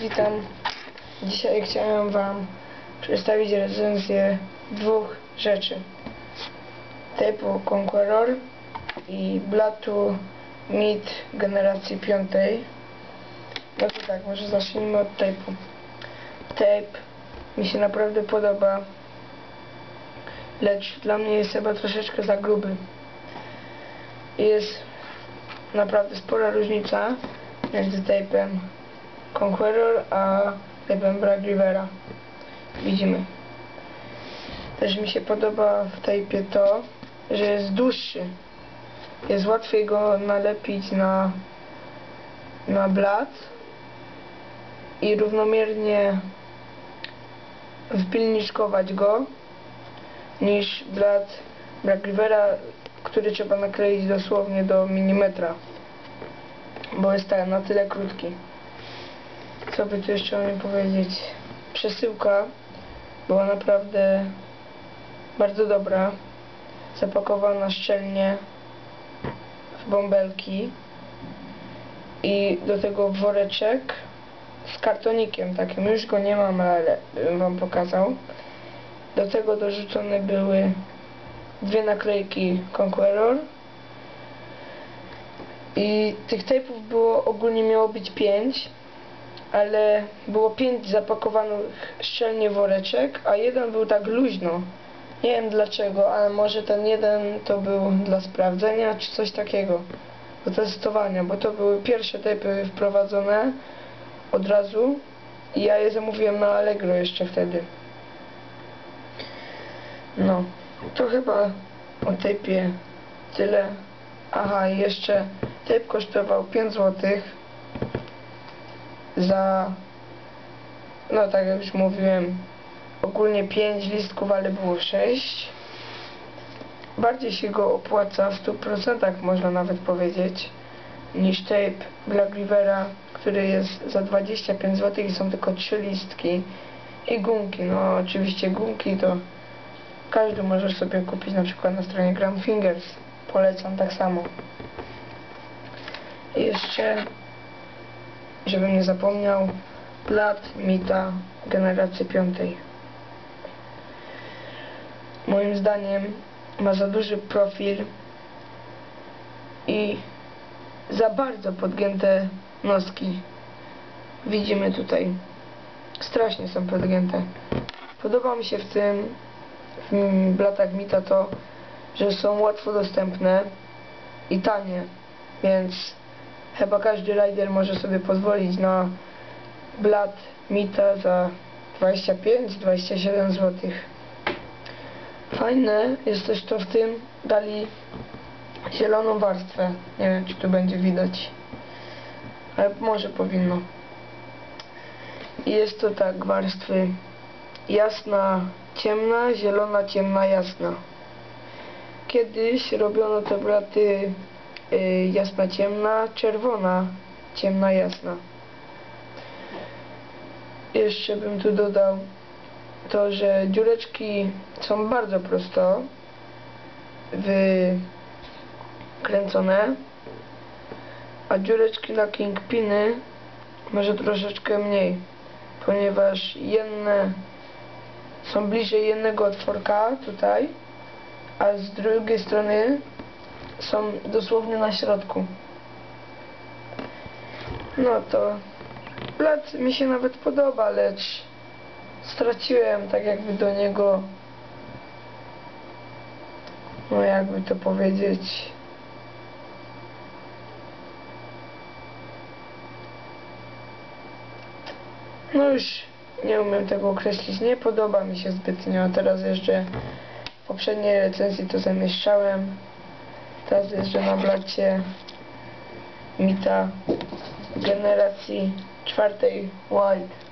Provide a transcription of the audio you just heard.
witam. Dzisiaj chciałem Wam przedstawić recenzję dwóch rzeczy. Typu Conqueror i Blatu Mid generacji piątej. No to tak, może zacznijmy od tape'u. Tape mi się naprawdę podoba, lecz dla mnie jest chyba troszeczkę za gruby. Jest naprawdę spora różnica między tape'em Conqueror a tape'em Bragg Rivera. Widzimy. Też mi się podoba w tape'ie to, że jest dłuższy. Jest łatwiej go nalepić na, na blat i równomiernie wpilniczkować go niż blat Bragg Rivera, który trzeba nakleić dosłownie do milimetra bo jest tak na tyle krótki. Co by tu jeszcze o nim powiedzieć? Przesyłka była naprawdę bardzo dobra. Zapakowana szczelnie w bąbelki i do tego woreczek z kartonikiem takim. Już go nie mam, ale bym wam pokazał. Do tego dorzucone były dwie naklejki Conqueror i tych tape'ów było ogólnie miało być 5, ale było 5 zapakowanych szczelnie woreczek, a jeden był tak luźno. Nie wiem dlaczego, ale może ten jeden to był dla sprawdzenia, czy coś takiego. Do testowania, bo to były pierwsze tape'y wprowadzone od razu i ja je zamówiłem na Allegro jeszcze wtedy. No, to chyba o tape'ie tyle. Aha, i jeszcze tape kosztował 5 zł za no tak jak już mówiłem ogólnie 5 listków, ale było 6 bardziej się go opłaca w 100% można nawet powiedzieć niż tape Black Rivera który jest za 25 zł i są tylko 3 listki i gumki, no oczywiście gumki to każdy może sobie kupić na przykład na stronie Gram Fingers. Polecam tak samo. I jeszcze żebym nie zapomniał plat Mita generacji piątej. Moim zdaniem ma za duży profil i za bardzo podgięte noski. Widzimy tutaj. Strasznie są podgięte. Podoba mi się w tym w blatach Mita to że są łatwo dostępne i tanie więc chyba każdy rider może sobie pozwolić na blat Mita za 25-27 zł fajne jest też to w tym dali zieloną warstwę. Nie wiem czy tu będzie widać ale może powinno. Jest to tak warstwy jasna, ciemna, zielona, ciemna, jasna. Kiedyś robiono te blaty y, jasna, ciemna, czerwona, ciemna, jasna. Jeszcze bym tu dodał to, że dziureczki są bardzo prosto wykręcone a dziureczki na kingpiny może troszeczkę mniej ponieważ jedne są bliżej jednego otworka tutaj a z drugiej strony są dosłownie na środku. No to blat mi się nawet podoba lecz straciłem tak jakby do niego no jakby to powiedzieć no już nie umiem tego określić nie podoba mi się zbytnio. Teraz jeszcze w poprzedniej recenzji to zamieszczałem teraz jeszcze na blacie Mita generacji czwartej White